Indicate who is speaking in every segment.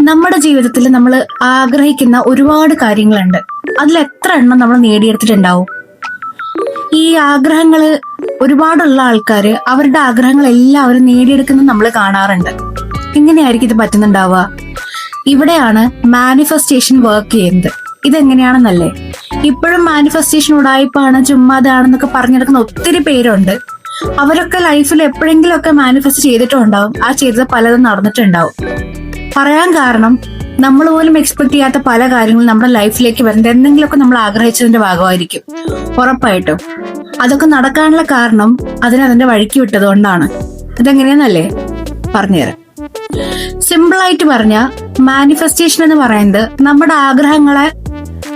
Speaker 1: നമ്മുടെ ജീവിതത്തിൽ നമ്മൾ ആഗ്രഹിക്കുന്ന ഒരുപാട് കാര്യങ്ങളുണ്ട്. അതിൽ എത്ര എണ്ണം നമ്മൾ നേടിയെടുത്തിട്ടുണ്ടാവും? ഈ ആഗ്രഹങ്ങൾ ഒരുപാടുള്ള ആൾക്കാര് അവരുടെ ആഗ്രഹങ്ങൾ എല്ലാവരും നേടിയെടുക്കുന്നത് നമ്മൾ കാണാറുണ്ട്. എങ്ങനെയായിരിക്കും ഇത് പറ്റുന്നുണ്ടാവുക. ഇവിടെയാണ് മാനിഫെസ്റ്റേഷൻ വർക്ക് ചെയ്യുന്നത്. ഇതെങ്ങനെയാണെന്നല്ലേ? ഇപ്പോഴും മാനിഫെസ്റ്റേഷൻ ഉടായ്പാണ് ചുമ്മാതാണെന്നൊക്കെ പറഞ്ഞെടുക്കുന്ന ഒത്തിരി പേരുണ്ട്. അവരൊക്കെ ലൈഫിൽ എപ്പോഴെങ്കിലും ഒക്കെ മാനിഫെസ്റ്റ് ചെയ്തിട്ടുണ്ടാവും. ആ ചെയ്തത് പലതും നടന്നിട്ടുണ്ടാവും. പറയാൻ കാരണം നമ്മൾ പോലും എക്സ്പെക്ട് ചെയ്യാത്ത പല കാര്യങ്ങളും നമ്മുടെ ലൈഫിലേക്ക് വരുന്നത് എന്തെങ്കിലുമൊക്കെ നമ്മൾ ആഗ്രഹിച്ചതിന്റെ ഭാഗമായിരിക്കും. ഉറപ്പായിട്ടും. അതൊക്കെ നടക്കാനുള്ള കാരണം അതിനതിന്റെ വഴിക്ക് വിട്ടത് കൊണ്ടാണ്. ഇതെങ്ങനെയാന്നല്ലേ പറഞ്ഞുതരാം സിമ്പിളായിട്ട് പറഞ്ഞ മാനിഫെസ്റ്റേഷൻ എന്ന് പറയുന്നത് നമ്മുടെ ആഗ്രഹങ്ങളെ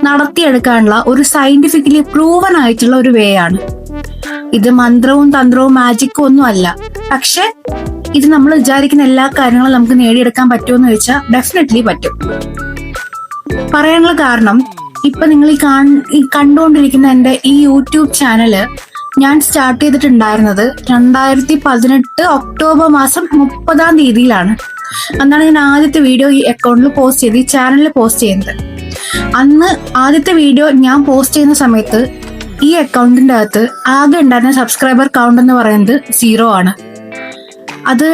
Speaker 1: നടത്തിയെടുക്കാനുള്ള ഒരു സയന്റിഫിക്കലി പ്രൂവൻ ആയിട്ടുള്ള ഒരു വേ ആണ്. ഇത് മന്ത്രവും തന്ത്രവും മാജിക്കും ഒന്നും അല്ല. പക്ഷെ ഇത് നമ്മൾ വിചാരിക്കുന്ന എല്ലാ കാര്യങ്ങളും നമുക്ക് നേടിയെടുക്കാൻ പറ്റുമെന്ന് ചോദിച്ചാൽ ഡെഫിനറ്റ്ലി പറ്റും. പറയാനുള്ള കാരണം ഇപ്പൊ നിങ്ങൾ ഈ ഈ കണ്ടുകൊണ്ടിരിക്കുന്ന എന്റെ ഈ യൂട്യൂബ് ചാനൽ ഞാൻ സ്റ്റാർട്ട് ചെയ്തിട്ടുണ്ടായിരുന്നത് രണ്ടായിരത്തി പതിനെട്ട് ഒക്ടോബർ മാസം മുപ്പതാം തീയതിയിലാണ്. അന്നാണ് ഞാൻ ആദ്യത്തെ വീഡിയോ ഈ അക്കൗണ്ടിൽ പോസ്റ്റ് ചെയ്ത് ഈ ചാനലിൽ പോസ്റ്റ് ചെയ്യുന്നത്. അന്ന് ആദ്യത്തെ വീഡിയോ ഞാൻ പോസ്റ്റ് ചെയ്യുന്ന സമയത്ത് ഈ അക്കൗണ്ടിന്റെ അകത്ത് ആകെ ഉണ്ടായിരുന്ന സബ്സ്ക്രൈബർ കൗണ്ട് എന്ന് പറയുന്നത് സീറോ ആണ്. അത്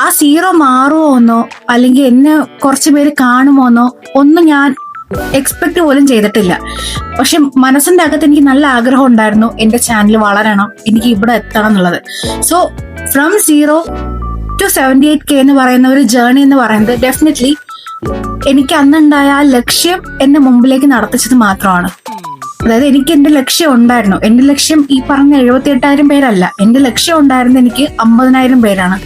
Speaker 1: ആ സീറോ മാറുമോ എന്നോ അല്ലെങ്കിൽ എന്നെ കുറച്ച് പേര് കാണുമോ എന്നോ ഒന്നും ഞാൻ എക്സ്പെക്ട് പോലും ചെയ്തിട്ടില്ല. പക്ഷെ മനസ്സിന്റെ അകത്ത് എനിക്ക് നല്ല ആഗ്രഹം ഉണ്ടായിരുന്നു എന്റെ ചാനൽ വളരണം എനിക്ക് ഇവിടെ എത്തണം എന്നുള്ളത്. So from zero to seventy eight K എന്ന് പറയുന്ന ഒരു ജേർണി എന്ന് പറയുന്നത് ഡെഫിനറ്റ്ലി എനിക്ക് അന്നുണ്ടായ ആ ലക്ഷ്യം എന്റെ മുമ്പിലേക്ക് നടത്തിച്ചത് മാത്രമാണ്. അതായത് എനിക്ക് എന്റെ ലക്ഷ്യം ഉണ്ടായിരുന്നു. എന്റെ ലക്ഷ്യം ഈ പറഞ്ഞ എഴുപത്തി എട്ടായിരം പേരല്ല. എന്റെ ലക്ഷ്യം ഉണ്ടായിരുന്നത് എനിക്ക് അമ്പതിനായിരം പേരാണ്.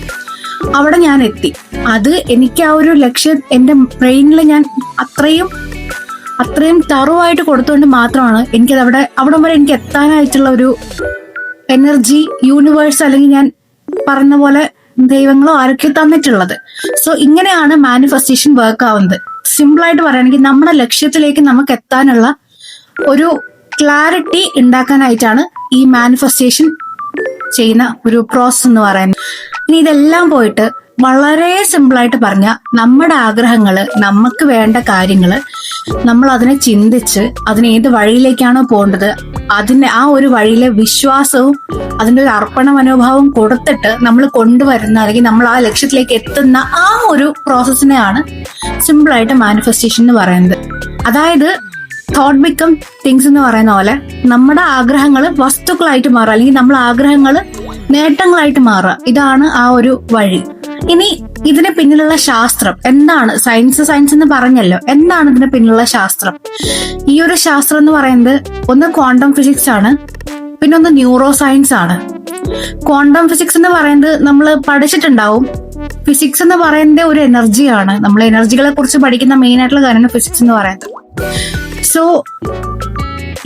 Speaker 1: അവിടെ ഞാൻ എത്തി. അത് എനിക്ക് ആ ഒരു ലക്ഷ്യം എന്റെ ബ്രെയിനിൽ ഞാൻ അത്രയും അത്രയും തറുവായിട്ട് കൊടുത്തുകൊണ്ട് മാത്രമാണ് എനിക്കത് അവിടെ അവിടം വരെ എനിക്ക് എത്താനായിട്ടുള്ള ഒരു എനർജി യൂണിവേഴ്സ് അല്ലെങ്കിൽ ഞാൻ പറഞ്ഞ പോലെ ദൈവങ്ങളോ ആരൊക്കെ തന്നിട്ടുള്ളത്. സോ ഇങ്ങനെയാണ് മാനിഫെസ്റ്റേഷൻ വർക്ക് ആവുന്നത്. സിമ്പിളായിട്ട് പറയുകയാണെങ്കിൽ നമ്മുടെ ലക്ഷ്യത്തിലേക്ക് നമുക്ക് എത്താനുള്ള ഒരു ക്ലാരിറ്റി ഉണ്ടാക്കാനായിട്ടാണ് ഈ മാനിഫെസ്റ്റേഷൻ ചെയ്യുന്ന ഒരു പ്രോസസ് എന്ന് പറയുന്നത്. ഇനി ഇതെല്ലാം പോയിട്ട് വളരെ സിമ്പിളായിട്ട് പറഞ്ഞ നമ്മുടെ ആഗ്രഹങ്ങൾ നമുക്ക് വേണ്ട കാര്യങ്ങൾ നമ്മൾ അതിനെ ചിന്തിച്ച് അതിന് ഏത് വഴിയിലേക്കാണോ പോകേണ്ടത് അതിന് ആ ഒരു വഴിയിലെ വിശ്വാസവും അതിന്റെ ഒരു അർപ്പണ മനോഭാവം കൊടുത്തിട്ട് നമ്മൾ കൊണ്ടുവരുന്ന അല്ലെങ്കിൽ നമ്മൾ ആ ലക്ഷ്യത്തിലേക്ക് എത്തുന്ന ആ ഒരു പ്രോസസ്സിനെയാണ് സിമ്പിളായിട്ട് മാനിഫെസ്റ്റേഷൻ എന്ന് പറയുന്നത്. അതായത് തോട്ട് ബിക്കം തിങ്സ് എന്ന് പറയുന്ന പോലെ നമ്മുടെ ആഗ്രഹങ്ങൾ വസ്തുക്കളായിട്ട് മാറുക. അല്ലെങ്കിൽ നമ്മൾ ആഗ്രഹങ്ങൾ നേട്ടങ്ങളായിട്ട് മാറുക. ഇതാണ് ആ ഒരു വഴി. ഇനി ഇതിന് പിന്നിലുള്ള ശാസ്ത്രം എന്താണ്? സയൻസ് സയൻസ് എന്ന് പറഞ്ഞല്ലോ. എന്താണ് ഇതിന് പിന്നിലുള്ള ശാസ്ത്രം? ഈ ഒരു ശാസ്ത്രം എന്ന് പറയുന്നത് ഒന്ന് ക്വാണ്ടം ഫിസിക്സ് ആണ്. പിന്നെ ഒന്ന് ന്യൂറോ സയൻസ് ആണ്. ക്വാണ്ടം ഫിസിക്സ് എന്ന് പറയുന്നത് നമ്മൾ പഠിച്ചിട്ടുണ്ടാവും. ഫിസിക്സ് എന്ന് പറയുന്നത് ഒരു എനർജിയാണ് നമ്മൾ എനർജികളെ കുറിച്ച് പഠിക്കുന്ന മെയിൻ ആയിട്ടുള്ള കാര്യമാണ് ഫിസിക്സ് എന്ന് പറയുന്നത്. സോ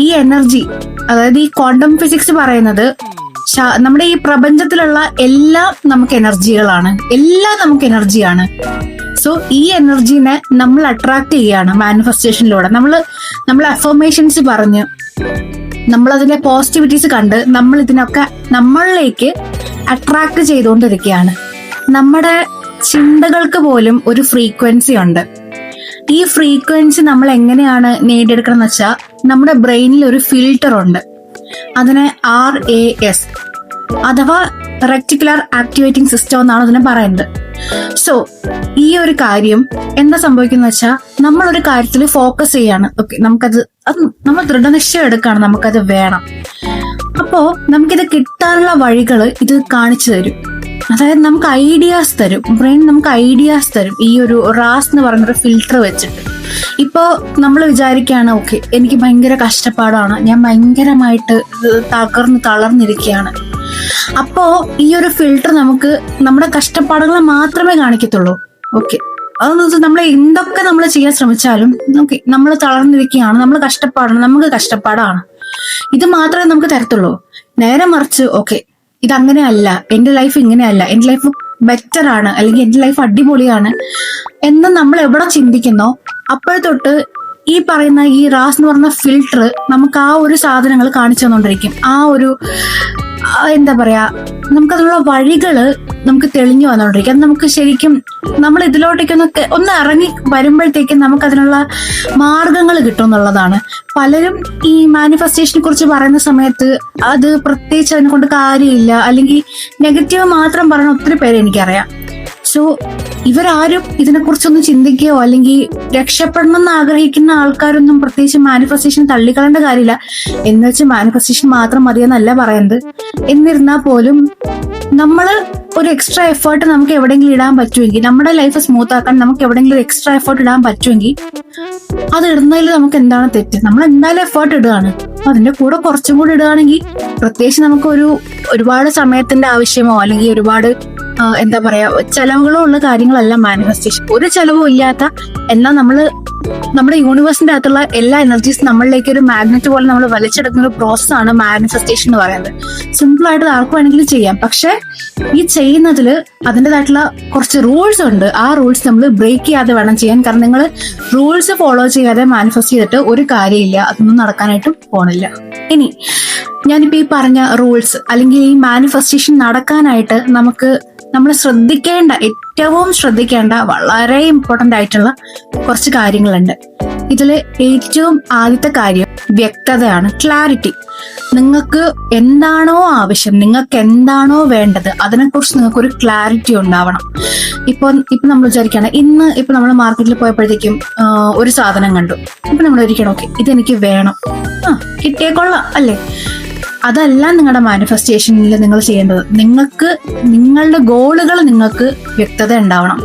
Speaker 1: ഈ എനർജി അതായത് ഈ ക്വാണ്ടം ഫിസിക്സ് പറയുന്നത് നമ്മുടെ ഈ പ്രപഞ്ചത്തിലുള്ള എല്ലാം നമുക്ക് എനർജികളാണ് എല്ലാം നമുക്ക് എനർജിയാണ് സോ ഈ എനർജീനെ നമ്മൾ അട്രാക്ട് ചെയ്യാണ് മാനിഫെസ്റ്റേഷനിലൂടെ നമ്മൾ നമ്മൾ അഫർമേഷൻസ് പറഞ്ഞ് നമ്മൾ അതിന്റെ പോസിറ്റിവിറ്റീസ് കണ്ട് നമ്മൾ ഇതിനൊക്കെ നമ്മളിലേക്ക് അട്രാക്ട് ചെയ്തുകൊണ്ടിരിക്കുകയാണ്. നമ്മുടെ ചിന്തകൾക്ക് പോലും ഒരു ഫ്രീക്വൻസി ഉണ്ട്. ഈ ഫ്രീക്വൻസി നമ്മൾ എങ്ങനെയാണ് നേടിയെടുക്കണം എന്ന് വെച്ചാൽ നമ്മുടെ ബ്രെയിനിൽ ഒരു ഫിൽട്ടർ ഉണ്ട്. അതിനെ ആർ എ എസ് അഥവാ റെക്ടിക്കുലർ ആക്ടിവേറ്റിംഗ് സിസ്റ്റം എന്നാണ് അതിനെ പറയുന്നത്. സോ ഈ ഒരു കാര്യം എന്താ സംഭവിക്കുന്ന വെച്ചാൽ നമ്മളൊരു കാര്യത്തിൽ ഫോക്കസ് ചെയ്യാണ്. ഓക്കെ നമുക്കത് അത് നമ്മൾ ദൃഢനിശ്ചയം എടുക്കുകയാണ് നമുക്കത് വേണം. അപ്പോ നമുക്കിത് കിട്ടാനുള്ള വഴികൾ ഇത് കാണിച്ചു തരും. അതായത് നമുക്ക് ഐഡിയാസ് തരും. ബ്രെയിൻ നമുക്ക് ഐഡിയാസ് തരും. ഈ ഒരു റാസ് എന്ന് പറഞ്ഞൊരു ഫിൽട്ടർ വെച്ചിട്ട്. ഇപ്പോൾ നമ്മൾ വിചാരിക്കുകയാണ് ഓക്കെ എനിക്ക് ഭയങ്കര കഷ്ടപ്പാടാണ്. ഞാൻ ഭയങ്കരമായിട്ട് തകർന്ന് തളർന്നിരിക്കുകയാണ് അപ്പോൾ ഈ ഒരു ഫിൽട്ടർ നമുക്ക് നമ്മുടെ കഷ്ടപ്പാടുകൾ മാത്രമേ കാണിക്കത്തുള്ളൂ. ഓക്കെ. വെച്ചാൽ നമ്മൾ എന്തൊക്കെ നമ്മൾ ചെയ്യാൻ ശ്രമിച്ചാലും ഓക്കെ നമ്മൾ തളർന്നിരിക്കുകയാണ് നമ്മൾ കഷ്ടപ്പാടാണ്. നമുക്ക് കഷ്ടപ്പാടാണ്. ഇത് മാത്രമേ നമുക്ക് തരത്തുള്ളൂ. നേരെ മറിച്ച് ഓക്കെ ഇത് അല്ല എന്റെ ലൈഫ് ഇങ്ങനെയല്ല. എന്റെ ലൈഫ് ബെറ്റർ ആണ്. അല്ലെങ്കിൽ എന്റെ ലൈഫ് അടിപൊളിയാണ്. എന്ന് നമ്മൾ എവിടെ ചിന്തിക്കുന്നോ അപ്പോഴത്തൊട്ട് ഈ പറയുന്ന ഈ റാസ് എന്ന് പറഞ്ഞ ഫിൽട്ടർ നമുക്ക് ആ ഒരു സാധനങ്ങൾ കാണിച്ചു തന്നുകൊണ്ടിരിക്കും. ആ ഒരു എന്താ പറയാ നമുക്കതിനുള്ള വഴികൾ നമുക്ക് തെളിഞ്ഞു വന്നുകൊണ്ടിരിക്കും അത് നമുക്ക് ശരിക്കും നമ്മൾ ഇതിലോട്ടേക്കൊന്ന് ഒന്ന് ഇറങ്ങി വരുമ്പോഴത്തേക്കും നമുക്ക് അതിനുള്ള മാർഗങ്ങൾ കിട്ടും എന്നുള്ളതാണ് പലരും ഈ മാനിഫെസ്റ്റേഷനെ കുറിച്ച് പറയുന്ന സമയത്ത് അത് പ്രത്യേകിച്ച് അതിനെ കൊണ്ട് കാര്യമില്ല. അല്ലെങ്കിൽ നെഗറ്റീവ് മാത്രം പറയുന്ന ഒത്തിരി പേരെ എനിക്കറിയാം. സോ ഇവരാരും ഇതിനെക്കുറിച്ചൊന്നും ചിന്തിക്കുകയോ അല്ലെങ്കിൽ രക്ഷപ്പെടണം എന്ന് ആഗ്രഹിക്കുന്ന ആൾക്കാരൊന്നും പ്രത്യേകിച്ച് മാനിഫെസ്റ്റേഷൻ തള്ളിക്കളേണ്ട കാര്യമില്ല. എന്ന് വെച്ച് മാനിഫെസ്റ്റേഷൻ മാത്രം മതിയെന്നല്ല പറയുന്നത് എന്നിരുന്നാൽ പോലും നമ്മൾ ഒരു എക്സ്ട്രാ എഫേർട്ട് നമുക്ക് എവിടെയെങ്കിലും ഇടാൻ പറ്റുമെങ്കിൽ നമ്മുടെ ലൈഫ് സ്മൂത്ത് ആക്കാൻ നമുക്ക് എവിടെയെങ്കിലും ഒരു എക്സ്ട്രാ എഫേർട്ട് ഇടാൻ പറ്റുമെങ്കിൽ അത് ഇടുന്നതിൽ നമുക്ക് എന്താണ് തെറ്റ്? നമ്മൾ എന്തായാലും എഫേർട്ട് ഇടുകയാണ്. അതിന്റെ കൂടെ കുറച്ചും കൂടി ഇടുകയാണെങ്കിൽ പ്രത്യേകിച്ച് നമുക്ക് ഒരു ഒരുപാട് സമയത്തിന്റെ ആവശ്യമോ അല്ലെങ്കിൽ ഒരുപാട് എന്താ പറയാ ചെലവുകളോ ഉള്ള കാര്യങ്ങളല്ല മാനിഫെസ്റ്റേഷൻ ഒരു ചെലവും ഇല്ലാത്ത എന്നാൽ നമ്മൾ നമ്മുടെ യൂണിവേഴ്സിന്റെ അകത്തുള്ള എല്ലാ എനർജീസ് നമ്മളിലേക്ക് ഒരു മാഗ്നറ്റ് പോലെ നമ്മൾ വലിച്ചെടുക്കുന്ന ഒരു പ്രോസസ് ആണ് മാനിഫെസ്റ്റേഷൻ എന്ന് പറയുന്നത്. സിമ്പിൾ ആയിട്ട് ആർക്കും ആർക്ക് വേണമെങ്കിലും ചെയ്യാം. പക്ഷെ ഈ ചെയ്യുന്നതിൽ അതിന്റെതായിട്ടുള്ള കുറച്ച് റൂൾസ് ഉണ്ട്. ആ റൂൾസ് നമ്മൾ ബ്രേക്ക് ചെയ്യാതെ വേണം ചെയ്യാൻ. കാരണം നിങ്ങൾ റൂൾസ് ഫോളോ ചെയ്യാതെ മാനിഫെസ്റ്റ് ചെയ്തിട്ട് ഒരു കാര്യമില്ല. അതൊന്നും നടക്കാനായിട്ടും പോണില്ല. ഇനി ഞാനിപ്പോ ഈ പറഞ്ഞ റൂൾസ് അല്ലെങ്കിൽ ഈ മാനിഫെസ്റ്റേഷൻ നടക്കാനായിട്ട് നമുക്ക് നമ്മൾ ശ്രദ്ധിക്കേണ്ട ഏറ്റവും ശ്രദ്ധിക്കേണ്ട വളരെ ഇമ്പോർട്ടന്റ് ആയിട്ടുള്ള കുറച്ച് കാര്യങ്ങളുണ്ട്. ഇതിൽ ഏറ്റവും ആദ്യത്തെ കാര്യം വ്യക്തതയാണ് ക്ലാരിറ്റി നിങ്ങൾക്ക് എന്താണോ ആവശ്യം നിങ്ങൾക്ക് എന്താണോ വേണ്ടത് അതിനെക്കുറിച്ച് നിങ്ങൾക്ക് ഒരു ക്ലാരിറ്റി ഉണ്ടാവണം. ഇപ്പൊ ഇപ്പൊ നമ്മൾ വിചാരിക്കുകയാണ് ഇന്ന് ഇപ്പൊ നമ്മൾ മാർക്കറ്റിൽ പോയപ്പോഴത്തേക്കും ഒരു സാധനം കണ്ടു. ഇപ്പൊ നമ്മൾ ഒരിക്കണം ഓക്കെ ഇതെനിക്ക് വേണം. ആ കിട്ടിയേക്കൊള്ളാം അല്ലേ? അതല്ല നിങ്ങളുടെ മാനിഫെസ്റ്റേഷനിൽ നിങ്ങൾ ചെയ്യേണ്ടത്. നിങ്ങൾക്ക് നിങ്ങളുടെ ഗോളുകൾ നിങ്ങൾക്ക് വ്യക്തത ഉണ്ടാവണം.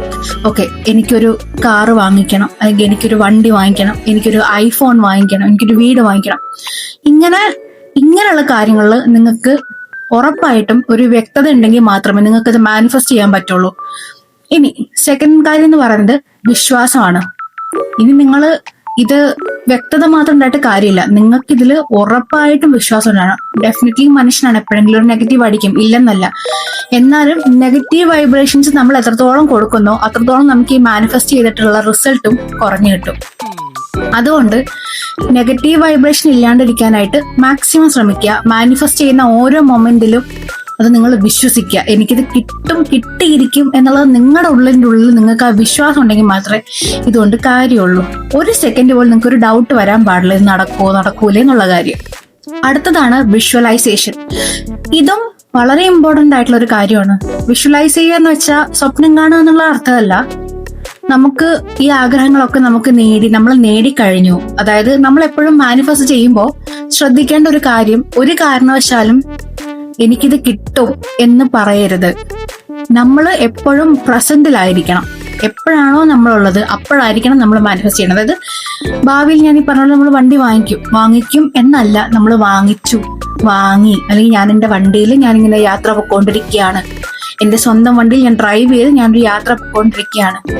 Speaker 1: ഓക്കെ എനിക്കൊരു കാറ് വാങ്ങിക്കണം അല്ലെങ്കിൽ എനിക്കൊരു വണ്ടി വാങ്ങിക്കണം എനിക്കൊരു ഐഫോൺ വാങ്ങിക്കണം എനിക്കൊരു വീട് വാങ്ങിക്കണം. ഇങ്ങനെ ഇങ്ങനെയുള്ള കാര്യങ്ങളിൽ നിങ്ങൾക്ക് ഉറപ്പായിട്ടും ഒരു വ്യക്തത ഉണ്ടെങ്കിൽ മാത്രമേ നിങ്ങൾക്ക് ഇത് മാനിഫെസ്റ്റ് ചെയ്യാൻ പറ്റുള്ളൂ. ഇനി സെക്കൻഡ് കാര്യം എന്ന് പറയുന്നത് വിശ്വാസമാണ്. ഇനി നിങ്ങൾ ഇത് വ്യക്തത മാത്രം ഉണ്ടായിട്ട് കാര്യമില്ല. നിങ്ങൾക്ക് ഇതിൽ ഉറപ്പായിട്ടും വിശ്വാസം ഉണ്ടാകണം ഡെഫിനറ്റ്ലി മനുഷ്യനാണ്. എപ്പോഴെങ്കിലും ഒരു നെഗറ്റീവ് അടിക്കും. ഇല്ലെന്നല്ല. എന്നാലും നെഗറ്റീവ് വൈബ്രേഷൻസ് നമ്മൾ എത്രത്തോളം കൊടുക്കുന്നോ അത്രത്തോളം നമുക്ക് ഈ മാനിഫെസ്റ്റ് ചെയ്തിട്ടുള്ള റിസൾട്ടും കുറഞ്ഞു കിട്ടും. അതുകൊണ്ട് നെഗറ്റീവ് വൈബ്രേഷൻ ഇല്ലാണ്ടിരിക്കാനായിട്ട് മാക്സിമം ശ്രമിക്കുക. മാനിഫെസ്റ്റ് ചെയ്യുന്ന ഓരോ മൊമെന്റിലും അത് നിങ്ങൾ വിശ്വസിക്കുക. എനിക്കിത് കിട്ടും കിട്ടിയിരിക്കും എന്നുള്ളത് നിങ്ങളുടെ ഉള്ളിന്റെ ഉള്ളിൽ നിങ്ങൾക്ക് ആ വിശ്വാസം ഉണ്ടെങ്കിൽ മാത്രമേ ഇതുകൊണ്ട് കാര്യമുള്ളൂ. ഒരു സെക്കൻഡ് പോലും നിങ്ങൾക്ക് ഒരു ഡൗട്ട് വരാൻ പാടില്ല. ഇത് നടക്കുമോ നടക്കൂലേ എന്നുള്ള കാര്യം. അടുത്തതാണ് വിഷ്വലൈസേഷൻ ഇതും വളരെ ഇമ്പോർട്ടന്റ് ആയിട്ടുള്ള ഒരു കാര്യമാണ്. വിഷ്വലൈസ് ചെയ്യുക എന്ന് വെച്ചാൽ സ്വപ്നം കാണുക എന്നുള്ള അർത്ഥമല്ല. നമുക്ക് ഈ ആഗ്രഹങ്ങളൊക്കെ നമുക്ക് നേടി നമ്മൾ നേടിക്കഴിഞ്ഞു. അതായത് നമ്മൾ എപ്പോഴും മാനിഫെസ്റ്റ് ചെയ്യുമ്പോൾ ശ്രദ്ധിക്കേണ്ട ഒരു കാര്യം ഒരു കാരണവശാലും എനിക്കിത് കിട്ടും എന്ന് പറയരുത്. നമ്മൾ എപ്പോഴും പ്രസന്റിലായിരിക്കണം എപ്പോഴാണോ നമ്മളുള്ളത് അപ്പോഴായിരിക്കണം നമ്മൾ മാനിഫെസ്റ്റ് ചെയ്യണം. അതായത് ഭാവിയിൽ ഞാൻ ഈ പറഞ്ഞ നമ്മൾ വണ്ടി വാങ്ങിക്കും. വാങ്ങിക്കും എന്നല്ല നമ്മൾ വാങ്ങിച്ചു. വാങ്ങി. അല്ലെങ്കിൽ ഞാൻ എന്റെ വണ്ടിയിൽ ഞാനിങ്ങനെ യാത്ര പൊക്കോണ്ടിരിക്കുകയാണ് എന്റെ സ്വന്തം വണ്ടിയിൽ ഞാൻ ഡ്രൈവ് ചെയ്ത് ഞാനൊരു യാത്ര പൊക്കോണ്ടിരിക്കുകയാണ്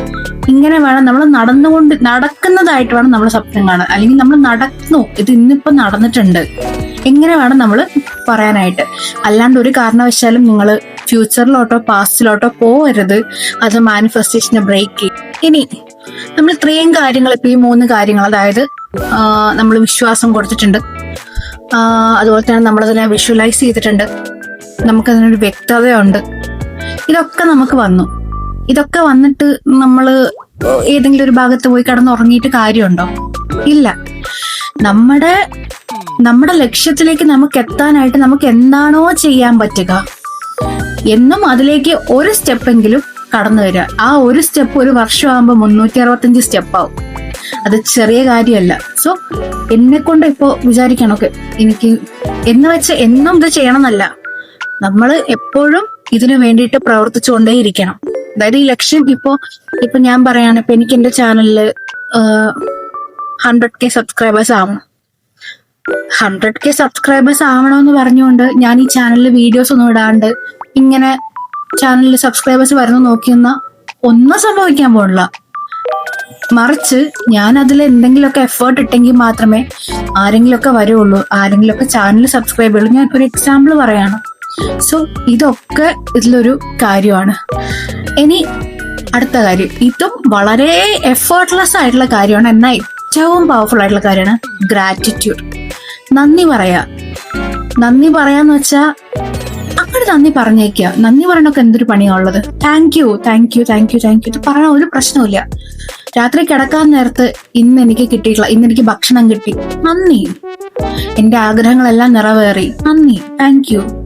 Speaker 1: ഇങ്ങനെ വേണം നമ്മൾ നടന്നുകൊണ്ട് നടക്കുന്നതായിട്ട് വേണം നമ്മൾ സ്വപ്നം കാണാൻ. അല്ലെങ്കിൽ നമ്മൾ നടന്നു ഇത് ഇന്നിപ്പോ നടന്നിട്ടുണ്ട്. എങ്ങനെ വേണം നമ്മൾ പറയാനായിട്ട്. അല്ലാണ്ട് ഒരു കാരണവശാലും നിങ്ങൾ ഫ്യൂച്ചറിലോട്ടോ പാസ്റ്റിലോട്ടോ പോകരുത് അത് മാനിഫെസ്റ്റേഷനെ ബ്രേക്ക് ചെയ്യും. ഇനി നമ്മൾ ഇത്രയും കാര്യങ്ങൾ ഇപ്പൊ ഈ മൂന്ന് കാര്യങ്ങൾ അതായത് നമ്മൾ വിശ്വാസം കൊടുത്തിട്ടുണ്ട്. അതുപോലെ തന്നെ നമ്മളതിനെ വിഷ്വലൈസ് ചെയ്തിട്ടുണ്ട്. നമുക്കതിനൊരു വ്യക്തതയുണ്ട്. ഇതൊക്കെ നമുക്ക് വന്നു. ഇതൊക്കെ വന്നിട്ട് നമ്മൾ ഏതെങ്കിലും ഒരു ഭാഗത്ത് പോയി കിടന്നുറങ്ങിയിട്ട് കാര്യമുണ്ടോ? ഇല്ല. നമ്മുടെ നമ്മുടെ ലക്ഷ്യത്തിലേക്ക് നമുക്ക് എത്താനായിട്ട് നമുക്ക് എന്താണോ ചെയ്യാൻ പറ്റുക എന്നും അതിലേക്ക് ഒരു സ്റ്റെപ്പെങ്കിലും കടന്നു വരിക. ആ ഒരു സ്റ്റെപ്പ് ഒരു വർഷമാകുമ്പോൾ മുന്നൂറ്റി അറുപത്തഞ്ച് സ്റ്റെപ്പാവും. അത് ചെറിയ കാര്യമല്ല. സോ എന്നെ കൊണ്ട് ഇപ്പോ വിചാരിക്കണമൊക്കെ എനിക്ക് എന്ന് വെച്ച് എന്നും ഇത് ചെയ്യണമെന്നല്ല. നമ്മൾ എപ്പോഴും ഇതിനു വേണ്ടിയിട്ട് പ്രവർത്തിച്ചുകൊണ്ടേയിരിക്കണം. അതായത് ഈ ലക്ഷ്യം ഇപ്പോ ഇപ്പൊ ഞാൻ പറയാണ് ഇപ്പൊ എനിക്ക് എന്റെ ചാനലിൽ ഹൺഡ്രഡ് കെ സബ്സ്ക്രൈബേഴ്സ് ആവണം. ഹൺഡ്രഡ് കെ സബ്സ്ക്രൈബേഴ്സ് ആവണമെന്ന് പറഞ്ഞുകൊണ്ട് ഞാൻ ഈ ചാനലിൽ വീഡിയോസ് ഒന്നും ഇടാണ്ട് ഇങ്ങനെ ചാനലിൽ സബ്സ്ക്രൈബേഴ്സ് വരുന്നു നോക്കിയെന്ന ഒന്നും സംഭവിക്കാൻ പോണില്ല. മറിച്ച് ഞാൻ അതിൽ എന്തെങ്കിലുമൊക്കെ എഫേർട്ട് ഇട്ടെങ്കിൽ മാത്രമേ ആരെങ്കിലുമൊക്കെ വരുള്ളൂ ആരെങ്കിലുമൊക്കെ ചാനൽ സബ്സ്ക്രൈബ് ചെയ്യുള്ളൂ. ഞാൻ ഒരു എക്സാമ്പിൾ പറയാണ്. സോ ഇതൊക്കെ ഇതിലൊരു കാര്യമാണ്. ഇനി അടുത്ത കാര്യം. ഇതും വളരെ എഫേർട്ട്ലെസ് ആയിട്ടുള്ള കാര്യമാണ്. എന്നാൽ ഏറ്റവും പവർഫുൾ ആയിട്ടുള്ള കാര്യമാണ് ഗ്രാറ്റിറ്റ്യൂഡ് നന്ദി പറയാ. നന്ദി പറയാന്ന് വെച്ചാ അങ്ങനെ നന്ദി പറഞ്ഞേക്കുക നന്ദി പറയണൊക്കെ എന്തൊരു പണിയാണുള്ളത് thank you thank you thank you thank you ഇത് പറയാൻ ഒരു പ്രശ്നമില്ല രാത്രി കിടക്കാൻ നേരത്ത് ഇന്ന് എനിക്ക് കിട്ടിയിട്ടുള്ള ഇന്ന് എനിക്ക് ഭക്ഷണം കിട്ടി. നന്ദി. എന്റെ ആഗ്രഹങ്ങളെല്ലാം നിറവേറി. നന്ദി. താങ്ക് യു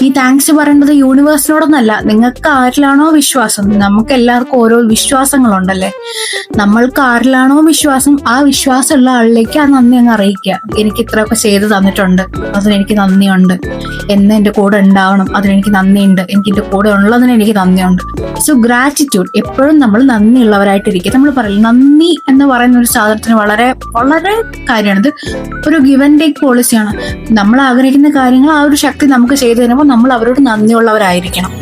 Speaker 1: ഈ താങ്ക്സ് പറയേണ്ടത് യൂണിവേഴ്സിനോടൊന്നല്ല നിങ്ങൾക്ക് ആരിലാണോ വിശ്വാസം? നമുക്ക് എല്ലാവർക്കും ഓരോ വിശ്വാസങ്ങളുണ്ടല്ലേ? നമ്മൾക്ക് ആരിലാണോ വിശ്വാസം? ആ വിശ്വാസമുള്ള ആളിലേക്ക് ആ നന്ദി അങ്ങ് അറിയിക്കുക. എനിക്ക് ഇത്രയൊക്കെ ചെയ്ത് തന്നിട്ടുണ്ട്. അതിന് എനിക്ക് നന്ദിയുണ്ട്. എന്ന് എന്റെ കൂടെ ഉണ്ടാവണം. അതിനെനിക്ക് നന്ദിയുണ്ട്. എനിക്ക് എന്റെ കൂടെ ഉള്ളതിന് എനിക്ക് നന്ദിയുണ്ട്. സോ ഗ്രാറ്റിറ്റ്യൂഡ് എപ്പോഴും നമ്മൾ നന്ദിയുള്ളവരായിട്ടിരിക്കുക. നമ്മൾ പറയില്ല നന്ദി എന്ന് പറയുന്ന ഒരു സാധനത്തിന് വളരെ വളരെ കാര്യമാണ്. ഇത് ഒരു ഗിവൻ ടേക്ക് പോളിസിയാണ് നമ്മൾ ആഗ്രഹിക്കുന്ന കാര്യങ്ങൾ ആ ഒരു ശക്തി നമുക്ക് ചെയ്തു തരുമ്പോൾ നമ്മൾ അവരോട് നന്ദിയുള്ളവരായിരിക്കണം.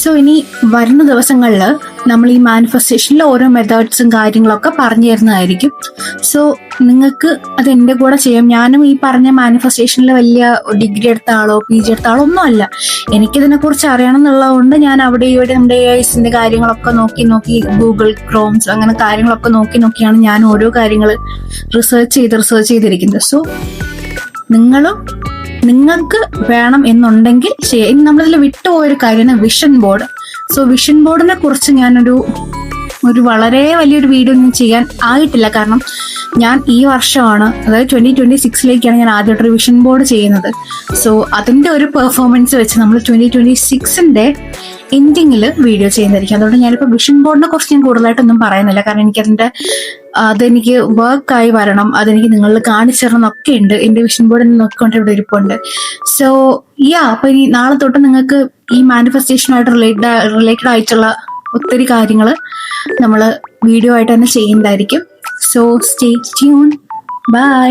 Speaker 1: സോ ഇനി വരുന്ന ദിവസങ്ങളിൽ നമ്മൾ ഈ മാനിഫെസ്റ്റേഷനിൽ ഓരോ മെത്തേഡ്സും കാര്യങ്ങളൊക്കെ പറഞ്ഞു തരുന്നതായിരിക്കും. സോ നിങ്ങൾക്ക് അത് എന്റെ കൂടെ ചെയ്യാം. ഞാനും ഈ പറഞ്ഞ മാനിഫെസ്റ്റേഷനിൽ വലിയ ഡിഗ്രി എടുത്ത ആളോ പി ജി എടുത്ത ആളോ ഒന്നും അല്ല. എനിക്കിതിനെ കുറിച്ച് അറിയണം എന്നുള്ളതുകൊണ്ട് ഞാൻ അവിടെ ഇവിടെ നമ്മുടെ ഐസിന്റെ കാര്യങ്ങളൊക്കെ നോക്കി നോക്കി ഗൂഗിൾ ക്രോംസ് അങ്ങനെ കാര്യങ്ങളൊക്കെ നോക്കി നോക്കിയാണ് ഞാൻ ഓരോ കാര്യങ്ങൾ റിസർച്ച് ചെയ്ത് റിസർച്ച് ചെയ്തിരിക്കുന്നത്. സോ നിങ്ങളും നിങ്ങൾക്ക് വേണം എന്നുണ്ടെങ്കിൽ ചെയ്യാം. ഇനി നമ്മളിതിൽ വിട്ടുപോയൊരു കാര്യമാണ് വിഷൻ ബോർഡ് സോ വിഷൻ ബോർഡിനെ കുറിച്ച് ഞാനൊരു ഒരു വളരെ വലിയൊരു വീഡിയോ ഒന്നും ചെയ്യാൻ ആയിട്ടില്ല. കാരണം ഞാൻ ഈ വർഷമാണ് അതായത് ട്വന്റി ട്വന്റി സിക്സിലേക്കാണ് ഞാൻ ആദ്യമായിട്ട് വിഷൻ ബോർഡ് ചെയ്യുന്നത്. സോ അതിന്റെ ഒരു പെർഫോമൻസ് വെച്ച് നമ്മൾ ട്വന്റി ട്വന്റി സിക്സിന്റെ എൻഡിങ്ങിൽ വീഡിയോ ചെയ്യുന്നതായിരിക്കും. അതുകൊണ്ട് ഞാനിപ്പോൾ വിഷൻ ബോർഡിനെ കുറിച്ച് ഞാൻ കൂടുതലായിട്ടൊന്നും പറയുന്നില്ല. കാരണം എനിക്കതിന്റെ അതെനിക്ക് വർക്കായി വരണം അതെനിക്ക് നിങ്ങളിൽ കാണിച്ചു തരണം എന്നൊക്കെ ഉണ്ട്. എന്റെ വിഷൻ ബോർഡിൽ നിന്നൊക്കെ ഇവിടെ ഇരിപ്പുണ്ട്. സോ യാ അപ്പോൾ ഇനി നാളെ തൊട്ട് നിങ്ങൾക്ക് ഈ മാനിഫെസ്റ്റേഷനായിട്ട് റിലേറ്റഡ് റിലേറ്റഡ് ആയിട്ടുള്ള ഒത്തിരി കാര്യങ്ങൾ നമ്മൾ വീഡിയോ ആയിട്ട് തന്നെ ചെയ്യുന്നതായിരിക്കും. So stay tune by